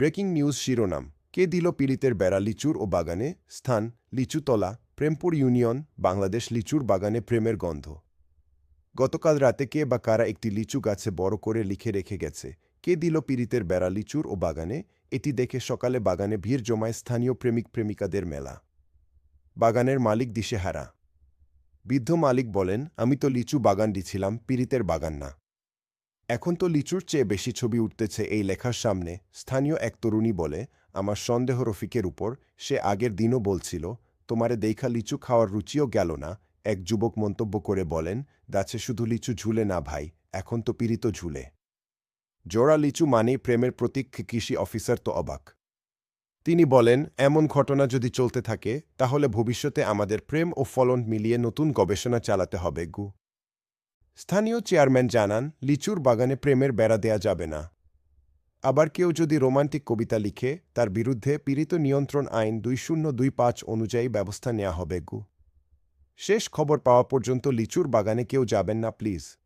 Breaking news শিরোনাম, কে দিল পীড়িতের বেড়া লিচুর ও বাগানে? স্থান, লিচুতলা, প্রেমপুর ইউনিয়ন, বাংলাদেশ লিচুর বাগানে প্রেমের গন্ধ। গতকাল রাতে কে বা কারা একটি লিচু গাছে বড় করে লিখে রেখে গেছে? কে দিল পীড়িতের বেড়া লিচুর ও বাগানে? এটি দেখে সকালে বাগানে ভিড় জমায় স্থানীয় প্রেমিক প্রেমিকাদের মেলা। বাগানের মালিক দিশেহারা। বৃদ্ধ মালিক বলেন, আমি তো লিচু বাগান দিছিলাম পীড়িতের বাগান না। এখন তো লিচুর চেয়ে বেশি ছবি উঠতেছে এই লেখার সামনে, স্থানীয় এক তরুণী বলে, আমার সন্দেহ রফিকের উপর, সে আগের দিনও বলছিল, তোমারে দেখা লিচু খাওয়ার রুচিও গেল না। এক যুবক মন্তব্য করে বলেন গাছে শুধু লিচু ঝুলে না ভাই, এখন তো পীড়িত ঝুলে। জোড়া লিচু মানেই প্রেমের প্রতীক কৃষি অফিসার তো অবাক। তিনি বলেন, এমন ঘটনা যদি চলতে থাকে, তাহলে ভবিষ্যতে আমাদের প্রেম ও ফলন মিলিয়ে নতুন গবেষণা চালাতে হবে গু। স্থানীয় চেয়ারম্যান জানান, লিচুর বাগানে প্রেমের বেড়া দেয়া যাবে না। আবার কেউ যদি রোমান্টিক কবিতা লিখে, তার বিরুদ্ধে পীড়িত নিয়ন্ত্রণ আইন দুই শূন্য দুই পাঁচ অনুযায়ী ব্যবস্থা নেওয়া হবে, গু। শেষ খবর পাওয়া পর্যন্ত লিচুর বাগানে কেউ যাবেন না, প্লিজ।